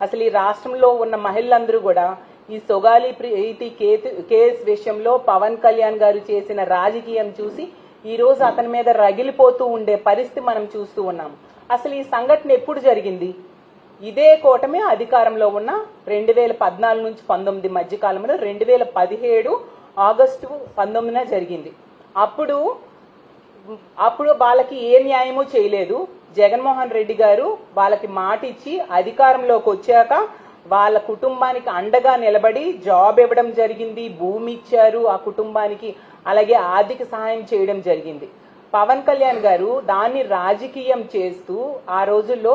అసలు ఈ రాష్ట్రంలో ఉన్న మహిళలందరూ కూడా ఈ సొగాలి ప్రీతి కేసు విషయంలో పవన్ కళ్యాణ్ గారు చేసిన రాజకీయం చూసి ఈ రోజు అతని మీద రగిలిపోతూ ఉండే పరిస్థితి మనం చూస్తూ ఉన్నాం. అసలు ఈ సంఘటన ఎప్పుడు జరిగింది? ఇదే కూటమి అధికారంలో ఉన్న రెండు వేల పద్నాలుగు నుంచి పంతొమ్మిది మధ్య కాలంలో రెండు వేల పదిహేడు ఆగస్టు పంతొమ్మిదిన జరిగింది. అప్పుడు అప్పుడు వాళ్ళకి ఏ న్యాయమూ చేయలేదు. జగన్మోహన్ రెడ్డి గారు వాళ్ళకి మాట ఇచ్చి అధికారంలోకి వచ్చాక వాళ్ళ కుటుంబానికి అండగా నిలబడి జాబ్ ఇవ్వడం జరిగింది భూమి ఇచ్చారు ఆ కుటుంబానికి అలాగే ఆర్థిక సహాయం చేయడం జరిగింది. పవన్ కళ్యాణ్ గారు దాన్ని రాజకీయం చేస్తూ ఆ రోజుల్లో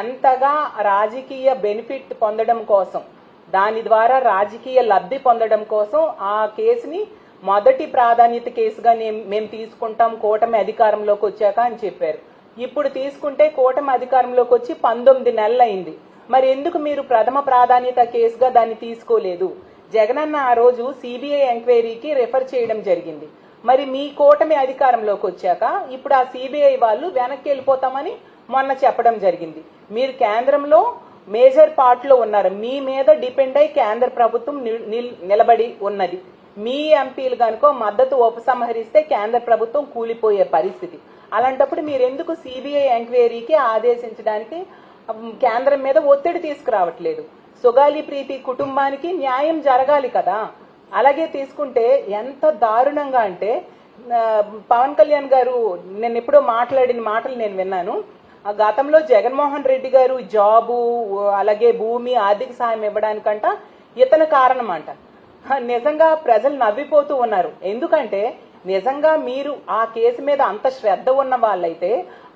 ఎంతగా రాజకీయ బెనిఫిట్ పొందడం కోసం దాని ద్వారా రాజకీయ లబ్ధి పొందడం కోసం ఆ కేసుని మొదటి ప్రాధాన్యత కేసుగా మేము తీసుకుంటాం కూటమి అధికారంలోకి వచ్చాక అని చెప్పారు. ఇప్పుడు తీసుకుంటే కూటమి అధికారంలోకి వచ్చి పంతొమ్మిది నెలలైంది. మరి ఎందుకు మీరు ప్రథమ ప్రాధాన్యత కేసుగా దాన్ని తీసుకోలేదు? జగనన్న ఆ రోజు సిబిఐ ఎంక్వైరీకి రెఫర్ చేయడం జరిగింది. మరి మీ కూటమి అధికారంలోకి వచ్చాక ఇప్పుడు ఆ సిబిఐ వాళ్ళు వెనక్కి వెళ్ళిపోతామని మొన్న చెప్పడం జరిగింది. మీరు కేంద్రంలో మేజర్ పార్ట్లో ఉన్నారు. మీ మీద డిపెండ్ అయి కేంద్ర ప్రభుత్వం నిల్- నిలబడి ఉన్నది. మీ ఎంపీలు కనుక మద్దతు ఉపసంహరిస్తే కేంద్ర ప్రభుత్వం కూలిపోయే పరిస్థితి. అలాంటప్పుడు మీరు ఎందుకు సిబిఐ ఎంక్వైరీకి ఆదేశించడానికి కేంద్రం మీద ఒత్తిడి తీసుకురావట్లేదు? సుగాలి ప్రీతి కుటుంబానికి న్యాయం జరగాలి కదా. అలాగే తీసుకుంటే ఎంత దారుణంగా అంటే పవన్ కళ్యాణ్ గారు నేను ఎప్పుడో మాట్లాడిన మాటలు నేను విన్నాను. ఆ గతంలో జగన్మోహన్ రెడ్డి గారు జాబు అలాగే భూమి ఆర్థిక సాయం ఇవ్వడానికంట ఇతను కారణం అంట నిజంగా ప్రజలు నవ్విపోతూ ఉన్నారు. ఎందుకంటే నిజంగా మీరు ఆ కేసు మీద అంత శ్రద్ధ ఉన్న వాళ్ళైతే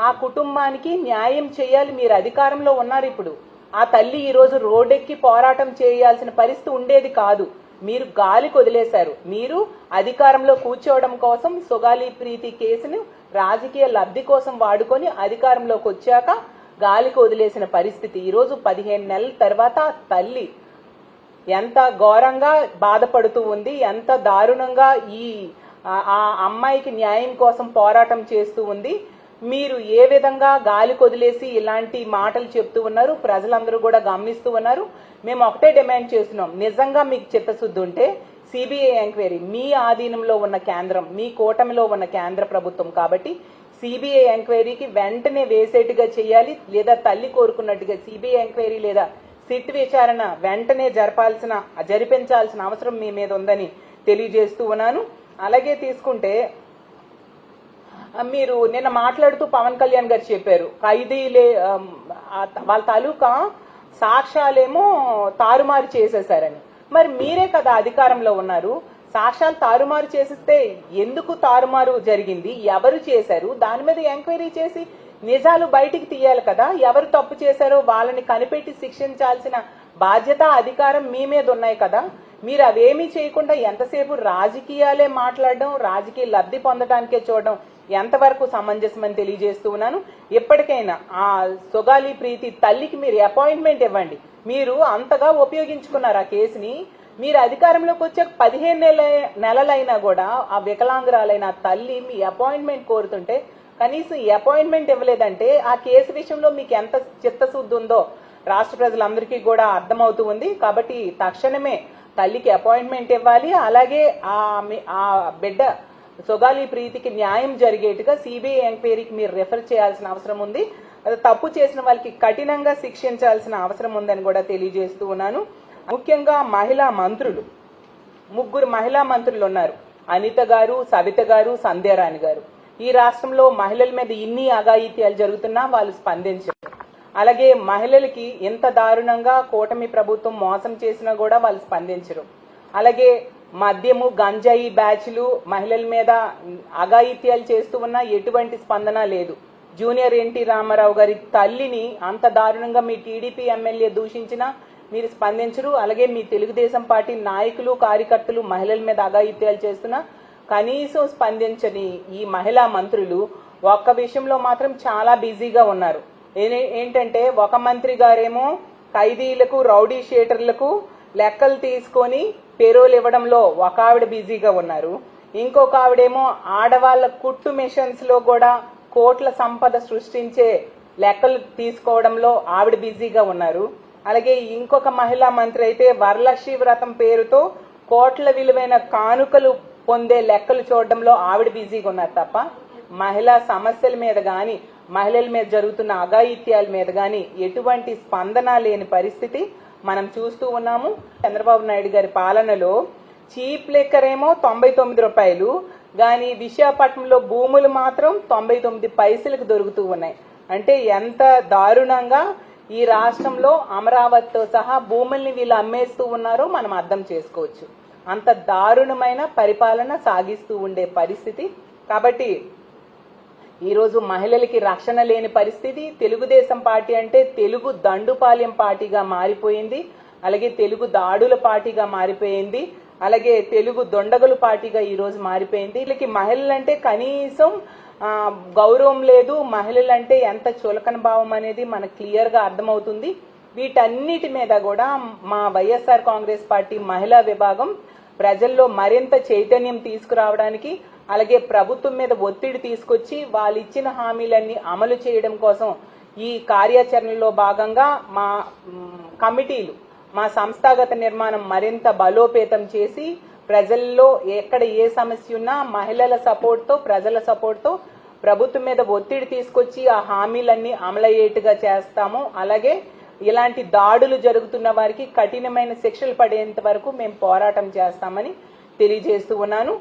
ఆ కుటుంబానికి న్యాయం చేయాలి మీరు అధికారంలో ఉన్నారు ఇప్పుడు. ఆ తల్లి ఈరోజు రోడ్డెక్కి పోరాటం చేయాల్సిన పరిస్థితి ఉండేది కాదు. మీరు గాలికి వదిలేశారు మీరు అధికారంలో కూర్చోవడం కోసం సుగాలి ప్రీతి కేసును రాజకీయ లబ్ధి కోసం వాడుకొని అధికారంలోకి వచ్చాక గాలికి వదిలేసిన పరిస్థితి. ఈరోజు పదిహేను నెలల తర్వాత తల్లి ఎంత ఘోరంగా బాధపడుతూ ఉంది ఎంత దారుణంగా ఈ ఆ- అమ్మాయికి న్యాయం కోసం పోరాటం చేస్తూ ఉంది. మీరు ఏ విధంగా గాలి కొదిలేసి ఇలాంటి మాటలు చెప్తూ ఉన్నారు ప్రజలందరూ కూడా గమనిస్తూ ఉన్నారు. మేము ఒకటే డిమాండ్ చేస్తున్నాం. నిజంగా మీకు చిత్తశుద్ధి ఉంటే సిబిఐ ఎంక్వైరీ మీ ఆధీనంలో ఉన్న కేంద్రం మీ కూటమిలో ఉన్న కేంద్ర ప్రభుత్వం కాబట్టి సిబిఐ ఎంక్వైరీకి వెంటనే వేసేట్టుగా చేయాలి లేదా తల్లి కోరుకున్నట్టుగా సిబిఐ ఎంక్వైరీ లేదా సిట్ విచారణ వెంటనే జరపాల్సిన జరిపించాల్సిన అవసరం మీ మీద ఉందని తెలియజేస్తూ ఉన్నాను. అలాగే తీసుకుంటే మీరు నిన్న మాట్లాడుతూ పవన్ కళ్యాణ్ గారు చెప్పారు ఖైదీలే వాళ్ళ తాలూకా సాక్ష్యాలేమో తారుమారు చేసేశారని. మరి మీరే కదా అధికారంలో ఉన్నారు సాక్ష్యాలు తారుమారు చేసిస్తే ఎందుకు తారుమారు జరిగింది ఎవరు చేశారు దాని మీద ఎంక్వైరీ చేసి నిజాలు బయటికి తీయాలి కదా. ఎవరు తప్పు చేశారో వాళ్ళని కనిపెట్టి శిక్షించాల్సిన బాధ్యత అధికారం మీ మీద ఉన్నాయి కదా. మీరు అవేమీ చేయకుండా ఎంతసేపు రాజకీయాలే మాట్లాడడం రాజకీయ లబ్ధి పొందడానికే చూడడం ఎంతవరకు సమంజసమని తెలియజేస్తూ ఉన్నాను. ఎప్పటికైనా ఆ సొగాలి ప్రీతి తల్లికి మీరు అపాయింట్మెంట్ ఇవ్వండి. మీరు అంతగా ఉపయోగించుకున్నారు ఆ కేసుని. మీరు అధికారంలోకి వచ్చాక పదిహేను నెల నెలలైనా కూడా ఆ వికలాంగురాలైన తల్లి మీ అపాయింట్మెంట్ కోరుతుంటే కనీసం ఈ అపాయింట్మెంట్ ఇవ్వలేదంటే ఆ కేసు విషయంలో మీకు ఎంత చిత్తశుద్ధి ఉందో రాష్ట్ర ప్రజలందరికీ కూడా అర్థమవుతూ ఉంది. కాబట్టి తక్షణమే తల్లికి అపాయింట్మెంట్ ఇవ్వాలి. అలాగే ఆ మీ- ఆ బిడ్డ సొగాలి ప్రీతికి న్యాయం జరిగేట్టుగా సిబిఐ ఎంక్వైరీకి మీరు రెఫర్ చేయాల్సిన అవసరం ఉంది. తప్పు చేసిన వాళ్ళకి కఠినంగా శిక్షించాల్సిన అవసరం ఉందని కూడా తెలియజేస్తూ ఉన్నాను. ముఖ్యంగా మహిళా మంత్రులు. ముగ్గురు మహిళా మంత్రులు ఉన్నారు. అనిత గారు సవిత గారు సంధ్యారాణి గారు. ఈ రాష్ట్రంలో మహిళల మీద ఇన్ని అఘాయిత్యాలు జరుగుతున్నా వాళ్ళు స్పందించారు. అలాగే మహిళలకి ఎంత దారుణంగా కూటమి ప్రభుత్వం మోసం చేసినా కూడా వాళ్ళు స్పందించరు. అలాగే మద్యము గంజాయి బ్యాచ్లు మహిళల మీద అఘాయిత్యాలు చేస్తూ ఉన్నా ఎటువంటి స్పందన లేదు. జూనియర్ ఎన్టీ రామారావు గారి తల్లిని అంత దారుణంగా మీ టీడీపీ ఎమ్మెల్యే దూషించినా మీరు స్పందించరు. అలాగే మీ తెలుగుదేశం పార్టీ నాయకులు కార్యకర్తలు మహిళల మీద అఘాయిత్యాలు చేస్తున్నా కనీసం స్పందించని ఈ మహిళా మంత్రులు ఒక్క విషయంలో మాత్రం చాలా బిజీగా ఉన్నారు. ఏ- ఏంటంటే ఒక మంత్రి గారేమో ఖైదీలకు రౌడీ షీటర్లకు లెక్కలు తీసుకొని పెరోలు ఇవ్వడంలో ఒక ఆవిడ బిజీగా ఉన్నారు. ఇంకొక ఆవిడేమో ఆడవాళ్ళ కుట్టు మిషన్స్లో కూడా కోట్ల సంపద సృష్టించే లెక్కలు తీసుకోవడంలో ఆవిడ బిజీగా ఉన్నారు. అలాగే ఇంకొక మహిళా మంత్రి అయితే వరలక్ష్మి వ్రతం పేరుతో కోట్ల విలువైన కానుకలు పొందే లెక్కలు చూడడంలో ఆవిడ బిజీగా ఉన్నారు తప్ప మహిళా సమస్యల మీద గాని మహిళల మీద జరుగుతున్న అఘాయిత్యాల మీద గాని ఎటువంటి స్పందన లేని పరిస్థితి మనం చూస్తూ ఉన్నాము. చంద్రబాబు నాయుడు గారి పాలనలో చీప్ లెక్కర్ ఏమో తొంభై తొమ్మిది రూపాయలు కానీ విశాఖపట్నంలో భూములు మాత్రం తొంభై తొమ్మిది పైసలకు దొరుకుతూ ఉన్నాయి. అంటే ఎంత దారుణంగా ఈ రాష్ట్రంలో అమరావతితో సహా భూముల్ని వీళ్ళు అమ్మేస్తూ ఉన్నారో మనం అర్థం చేసుకోవచ్చు. అంత దారుణమైన పరిపాలన సాగిస్తూ ఉండే పరిస్థితి. కాబట్టి ఈరోజు మహిళలకి రక్షణ లేని పరిస్థితి. తెలుగుదేశం పార్టీ అంటే తెలుగు దండుపాలెం పార్టీగా మారిపోయింది. అలాగే తెలుగు దాడుల పార్టీగా మారిపోయింది. అలాగే తెలుగు దొండగలు పార్టీగా ఈరోజు మారిపోయింది. వీళ్ళకి మహిళలంటే కనీసం గౌరవం లేదు. మహిళలంటే ఎంత చులకన భావం అనేది మనకు క్లియర్గా అర్థమవుతుంది. వీటన్నిటి మీద కూడా మా వైఎస్ఆర్ కాంగ్రెస్ పార్టీ మహిళా విభాగం ప్రజల్లో మరింత చైతన్యం తీసుకురావడానికి అలాగే ప్రభుత్వం మీద ఒత్తిడి తీసుకొచ్చి వాళ్ళు ఇచ్చిన హామీలన్నీ అమలు చేయడం కోసం ఈ కార్యాచరణలో భాగంగా మా కమిటీలు మా సంస్థాగత నిర్మాణం మరింత బలోపేతం చేసి ప్రజల్లో ఎక్కడ ఏ సమస్య ఉన్నా మహిళల సపోర్ట్తో ప్రజల సపోర్ట్తో ప్రభుత్వం మీద ఒత్తిడి తీసుకొచ్చి ఆ హామీలన్నీ అమలయ్యేట్టుగా చేస్తాము. అలాగే ఇలాంటి దాడులు జరుగుతున్న వారికి కఠినమైన శిక్షలు పడేంత వరకు మేము పోరాటం చేస్తామని తెలియజేస్తూ ఉన్నాను.